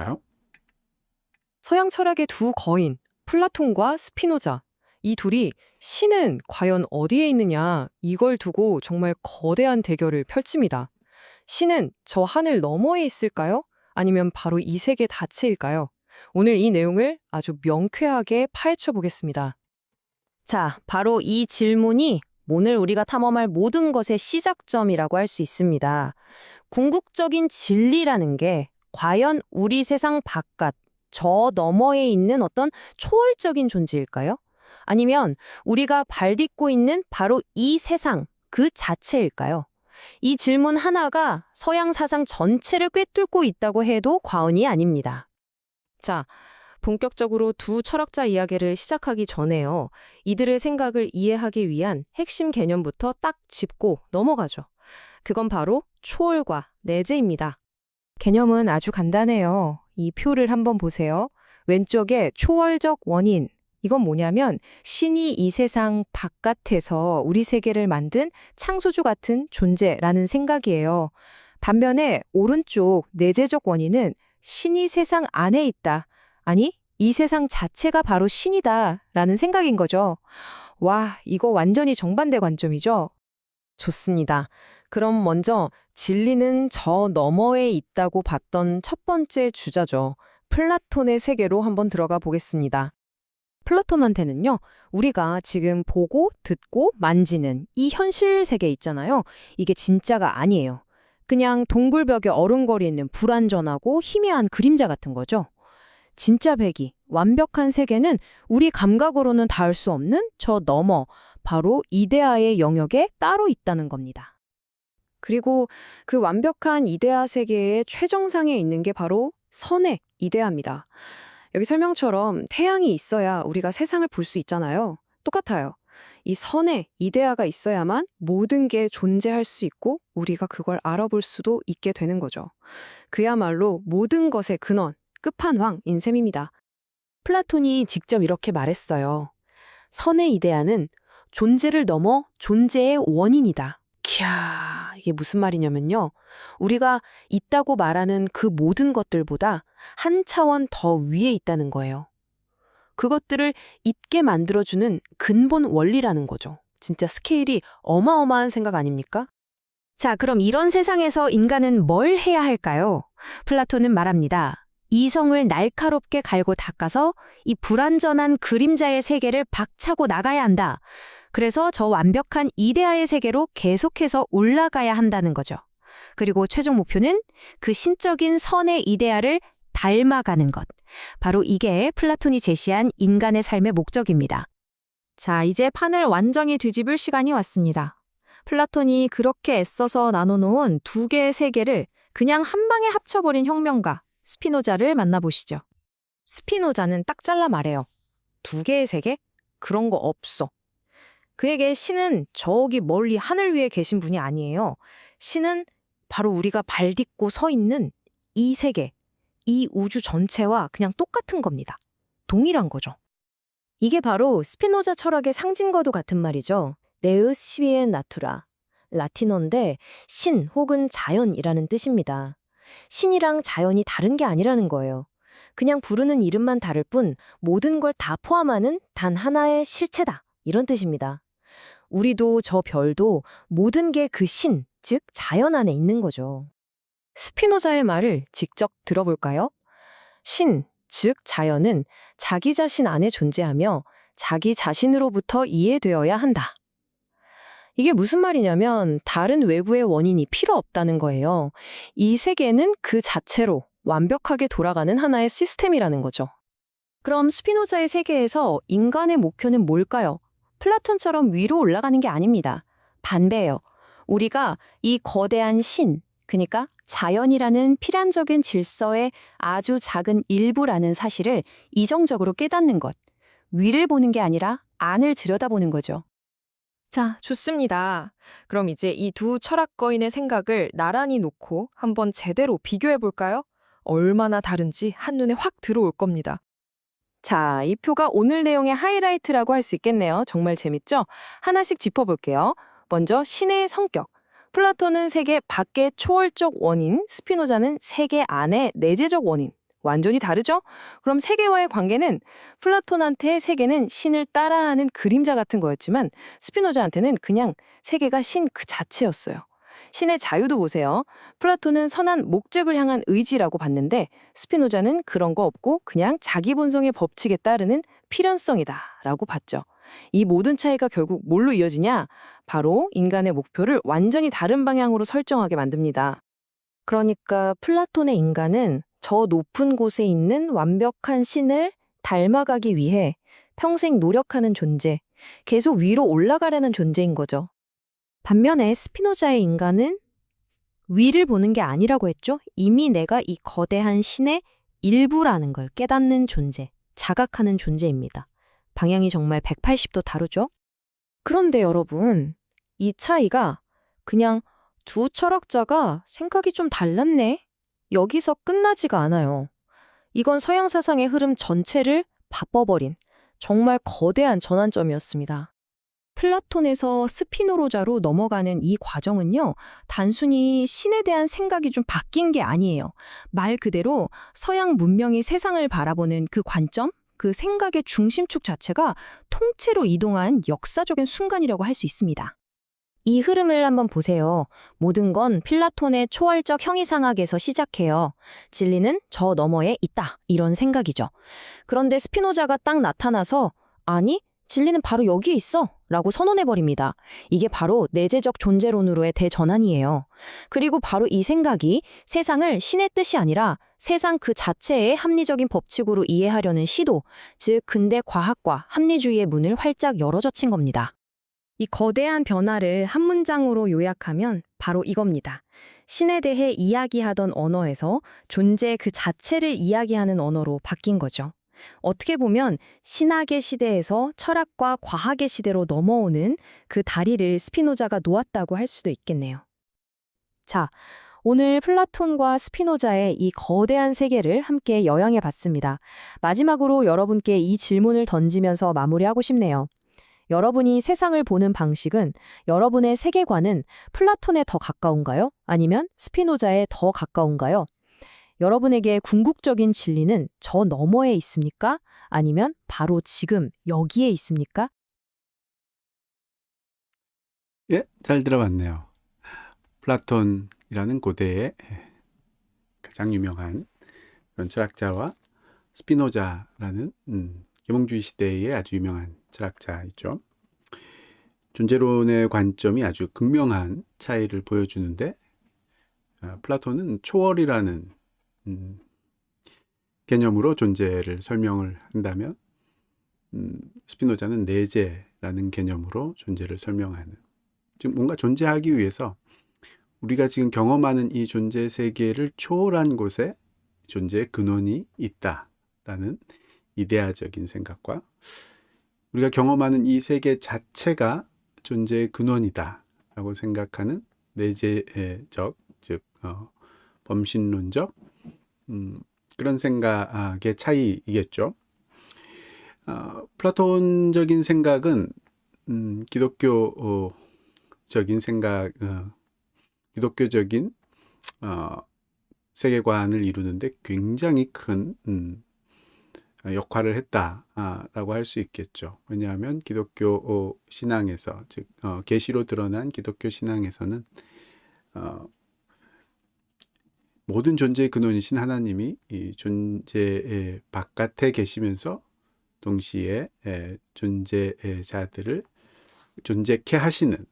볼까요? 서양 철학의 두 거인, 플라톤과 스피노자. 이 둘이 신은 과연 어디에 있느냐, 이걸 두고 정말 거대한 대결을 펼칩니다. 신은 저 하늘 너머에 있을까요? 아니면 바로 이 세계 자체일까요? 오늘 이 내용을 아주 명쾌하게 파헤쳐 보겠습니다. 자, 바로 이 질문이 오늘 우리가 탐험할 모든 것의 시작점이라고 할 수 있습니다. 궁극적인 진리라는 게 과연 우리 세상 바깥, 저 너머에 있는 어떤 초월적인 존재일까요? 아니면 우리가 발 딛고 있는 바로 이 세상 그 자체일까요? 이 질문 하나가 서양 사상 전체를 꿰뚫고 있다고 해도 과언이 아닙니다. 자, 본격적으로 두 철학자 이야기를 시작하기 전에요. 이들의 생각을 이해하기 위한 핵심 개념부터 딱 짚고 넘어가죠. 그건 바로 초월과 내재입니다. 개념은 아주 간단해요. 이 표를 한번 보세요. 왼쪽에 초월적 원인. 이건 뭐냐면 신이 이 세상 바깥에서 우리 세계를 만든 창조주 같은 존재라는 생각이에요. 반면에 오른쪽 내재적 원인은 신이 세상 안에 있다. 아니, 이 세상 자체가 바로 신이다. 라는 생각인 거죠. 와, 이거 완전히 정반대 관점이죠? 좋습니다. 그럼 먼저 진리는 저 너머에 있다고 봤던 첫 번째 주자죠. 플라톤의 세계로 한번 들어가 보겠습니다. 플라톤한테는요, 우리가 지금 보고, 듣고, 만지는 이 현실 세계 있잖아요. 이게 진짜가 아니에요. 그냥 동굴벽에 어른거리 있는 불완전하고 희미한 그림자 같은 거죠. 진짜 배기, 완벽한 세계는 우리 감각으로는 닿을 수 없는 저 너머, 바로 이데아의 영역에 따로 있다는 겁니다. 그리고 그 완벽한 이데아 세계의 최정상에 있는 게 바로 선의 이데아입니다. 여기 설명처럼 태양이 있어야 우리가 세상을 볼 수 있잖아요. 똑같아요. 이 선의 이데아가 있어야만 모든 게 존재할 수 있고 우리가 그걸 알아볼 수도 있게 되는 거죠. 그야말로 모든 것의 근원, 끝판왕인 셈입니다. 플라톤이 직접 이렇게 말했어요. 선의 이데아는 존재를 넘어 존재의 원인이다. 캬, 이게 무슨 말이냐면요. 우리가 있다고 말하는 그 모든 것들보다 한 차원 더 위에 있다는 거예요. 그것들을 있게 만들어주는 근본 원리라는 거죠. 진짜 스케일이 어마어마한 생각 아닙니까? 자, 그럼 이런 세상에서 인간은 뭘 해야 할까요? 플라톤은 말합니다. 이성을 날카롭게 갈고 닦아서 이 불완전한 그림자의 세계를 박차고 나가야 한다. 그래서 저 완벽한 이데아의 세계로 계속해서 올라가야 한다는 거죠. 그리고 최종 목표는 그 신적인 선의 이데아를 닮아가는 것. 바로 이게 플라톤이 제시한 인간의 삶의 목적입니다. 자, 이제 판을 완전히 뒤집을 시간이 왔습니다. 플라톤이 그렇게 애써서 나눠놓은 두 개의 세계를 그냥 한 방에 합쳐버린 혁명가, 스피노자를 만나보시죠. 스피노자는 딱 잘라 말해요. 두 개의 세계? 그런 거 없어. 그에게 신은 저기 멀리 하늘 위에 계신 분이 아니에요. 신은 바로 우리가 발 딛고 서 있는 이 세계, 이 우주 전체와 그냥 똑같은 겁니다. 동일한 거죠. 이게 바로 스피노자 철학의 상징과도 같은 말이죠. 네으스 시비에 나투라. 라틴어인데 신 혹은 자연이라는 뜻입니다. 신이랑 자연이 다른 게 아니라는 거예요. 그냥 부르는 이름만 다를 뿐 모든 걸 다 포함하는 단 하나의 실체다. 이런 뜻입니다. 우리도 저 별도 모든 게 그 신, 즉 자연 안에 있는 거죠. 스피노자의 말을 직접 들어볼까요? 신, 즉 자연은 자기 자신 안에 존재하며 자기 자신으로부터 이해되어야 한다. 이게 무슨 말이냐면 다른 외부의 원인이 필요 없다는 거예요. 이 세계는 그 자체로 완벽하게 돌아가는 하나의 시스템이라는 거죠. 그럼 스피노자의 세계에서 인간의 목표는 뭘까요? 플라톤처럼 위로 올라가는 게 아닙니다. 반대예요. 우리가 이 거대한 신, 그러니까 자연이라는 필연적인 질서의 아주 작은 일부라는 사실을 이정적으로 깨닫는 것. 위를 보는 게 아니라 안을 들여다보는 거죠. 자, 좋습니다. 그럼 이제 이 두 철학거인의 생각을 나란히 놓고 한번 제대로 비교해 볼까요? 얼마나 다른지 한눈에 확 들어올 겁니다. 자, 이 표가 오늘 내용의 하이라이트라고 할 수 있겠네요. 정말 재밌죠? 하나씩 짚어볼게요. 먼저 신의 성격. 플라톤은 세계 밖의 초월적 원인, 스피노자는 세계 안의 내재적 원인. 완전히 다르죠? 그럼 세계와의 관계는 플라톤한테 세계는 신을 따라하는 그림자 같은 거였지만 스피노자한테는 그냥 세계가 신 그 자체였어요. 신의 자유도 보세요. 플라톤은 선한 목적을 향한 의지라고 봤는데 스피노자는 그런 거 없고 그냥 자기 본성의 법칙에 따르는 필연성이다라고 봤죠. 이 모든 차이가 결국 뭘로 이어지냐? 바로 인간의 목표를 완전히 다른 방향으로 설정하게 만듭니다. 그러니까 플라톤의 인간은 저 높은 곳에 있는 완벽한 신을 닮아가기 위해 평생 노력하는 존재, 계속 위로 올라가려는 존재인 거죠. 반면에 스피노자의 인간은 위를 보는 게 아니라고 했죠. 이미 내가 이 거대한 신의 일부라는 걸 깨닫는 존재, 자각하는 존재입니다. 방향이 정말 180도 다르죠? 그런데 여러분, 이 차이가 그냥 두 철학자가 생각이 좀 달랐네? 여기서 끝나지가 않아요. 이건 서양 사상의 흐름 전체를 바꿔버린 정말 거대한 전환점이었습니다. 플라톤에서 스피노로자로 넘어가는 이 과정은요, 단순히 신에 대한 생각이 좀 바뀐 게 아니에요. 말 그대로 서양 문명이 세상을 바라보는 그 관점, 그 생각의 중심축 자체가 통째로 이동한 역사적인 순간이라고 할 수 있습니다. 이 흐름을 한번 보세요. 모든 건 필라톤의 초월적 형이상학에서 시작해요. 진리는 저 너머에 있다. 이런 생각이죠. 그런데 스피노자가 딱 나타나서 아니, 진리는 바로 여기에 있어. 라고 선언해버립니다. 이게 바로 내재적 존재론으로의 대전환이에요. 그리고 바로 이 생각이 세상을 신의 뜻이 아니라 세상 그 자체의 합리적인 법칙으로 이해하려는 시도, 즉 근대 과학과 합리주의의 문을 활짝 열어젖힌 겁니다. 이 거대한 변화를 한 문장으로 요약하면 바로 이겁니다. 신에 대해 이야기하던 언어에서 존재 그 자체를 이야기하는 언어로 바뀐 거죠. 어떻게 보면 신학의 시대에서 철학과 과학의 시대로 넘어오는 그 다리를 스피노자가 놓았다고 할 수도 있겠네요. 자, 오늘 플라톤과 스피노자의 이 거대한 세계를 함께 여행해 봤습니다. 마지막으로 여러분께 이 질문을 던지면서 마무리하고 싶네요. 여러분이 세상을 보는 방식은 여러분의 세계관은 플라톤에 더 가까운가요? 아니면 스피노자에 더 가까운가요? 여러분에게 궁극적인 진리는 저 너머에 있습니까? 아니면 바로 지금 여기에 있습니까? 예, 잘 들어봤네요. 플라톤이라는 고대의 가장 유명한 철학자와 스피노자라는 음, 계몽주의 시대의 아주 유명한 철학자이죠. 존재론의 관점이 아주 극명한 차이를 보여주는데 아, 플라톤은 초월이라는 음, 개념으로 존재를 설명을 한다면 음, 스피노자는 내재라는 개념으로 존재를 설명하는 즉 뭔가 존재하기 위해서 우리가 지금 경험하는 이 존재 세계를 초월한 곳에 존재의 근원이 있다라는 이데아적인 생각과 우리가 경험하는 이 세계 자체가 존재의 근원이다라고 생각하는 내재적 즉 어, 범신론적 음, 그런 생각의 차이이겠죠. 어, 플라톤적인 생각은 음, 기독교적인 생각, 어, 기독교적인 어, 세계관을 이루는데 굉장히 큰 음, 역할을 했다라고 할 수 있겠죠. 왜냐하면 기독교 신앙에서 즉 어, 계시로 드러난 기독교 신앙에서는 어, 모든 존재의 근원이신 하나님이 이 존재의 바깥에 계시면서 동시에 에, 존재자들을 존재케 하시는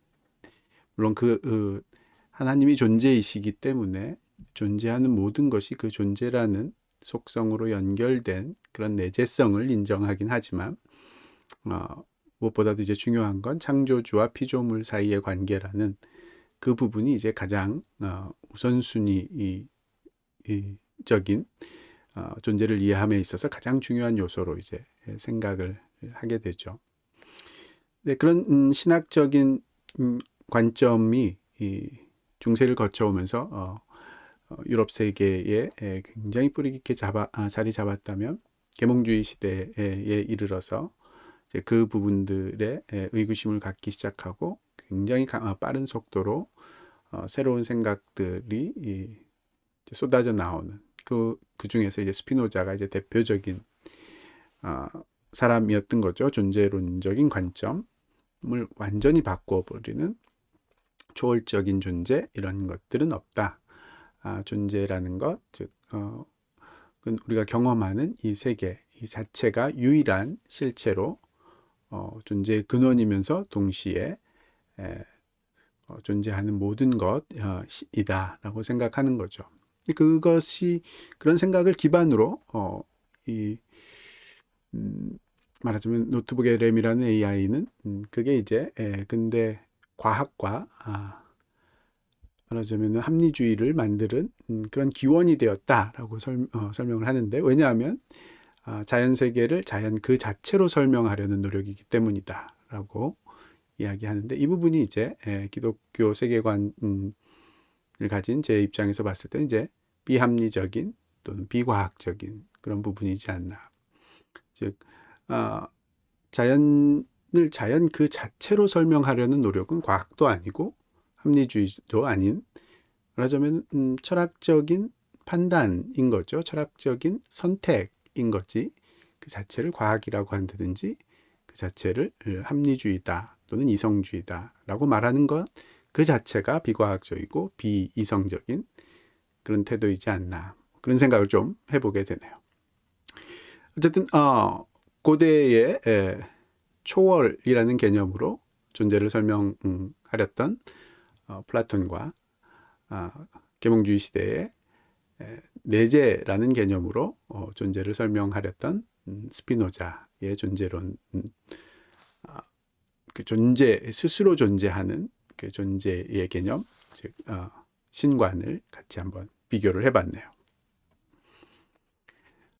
물론 그, 그 하나님이 존재이시기 때문에 존재하는 모든 것이 그 존재라는 속성으로 연결된 그런 내재성을 인정하긴 하지만 어, 무엇보다도 이제 중요한 건 창조주와 피조물 사이의 관계라는 그 부분이 이제 가장 어, 우선순위 적인 어, 존재를 이해함에 있어서 가장 중요한 요소로 이제 생각을 하게 되죠. 네, 그런 음, 신학적인 음, 관점이 이 중세를 거쳐오면서 어, 어, 유럽 세계에 에, 굉장히 뿌리 깊게 잡아, 아, 자리 잡았다면 계몽주의 시대에 이르러서 이제 그 부분들의 에, 의구심을 갖기 시작하고 굉장히 가, 아, 빠른 속도로 어, 새로운 생각들이 이, 쏟아져 나오는 그, 그 중에서 이제 스피노자가 이제 대표적인 어, 사람이었던 거죠. 존재론적인 관점을 완전히 바꿔버리는 초월적인 존재 이런 것들은 없다. 아, 존재라는 것, 즉 어, 그건 우리가 경험하는 이 세계 이 자체가 유일한 실체로 어, 존재의 근원이면서 동시에 에, 어, 존재하는 모든 것이다라고 생각하는 거죠. 그것이 그런 생각을 기반으로 어, 이 음, 말하자면 노트북의 램이라는 AI는 음, 그게 이제 에, 근데 과학과 아, 말하자면 합리주의를 만드는 음, 그런 기원이 되었다라고 설, 어, 설명을 하는데 왜냐하면 아, 자연 세계를 자연 그 자체로 설명하려는 노력이기 때문이다라고 이야기하는데 이 부분이 이제 에, 기독교 세계관을 가진 제 입장에서 봤을 때 이제 비합리적인 또는 비과학적인 그런 부분이지 않나. 즉 아, 자연을 자연 그 자체로 설명하려는 노력은 과학도 아니고 합리주의도 아닌 말하자면 음, 철학적인 판단인 거죠. 철학적인 선택인 거지. 그 자체를 과학이라고 한다든지 그 자체를 합리주의다 또는 이성주의다라고 말하는 것그 자체가 비과학적이고 비이성적인 그런 태도이지 않나 그런 생각을 좀 해보게 되네요. 어쨌든 어, 고대의 에, 초월이라는 개념으로 존재를 설명하렸던 어, 플라톤과 어, 계몽주의 시대에 에, 내재라는 개념으로 어, 존재를 설명하렸던 음, 스피노자의 존재론, 음, 아, 그 존재 스스로 존재하는 그 존재의 개념, 즉 어, 신관을 같이 한번 비교를 해봤네요.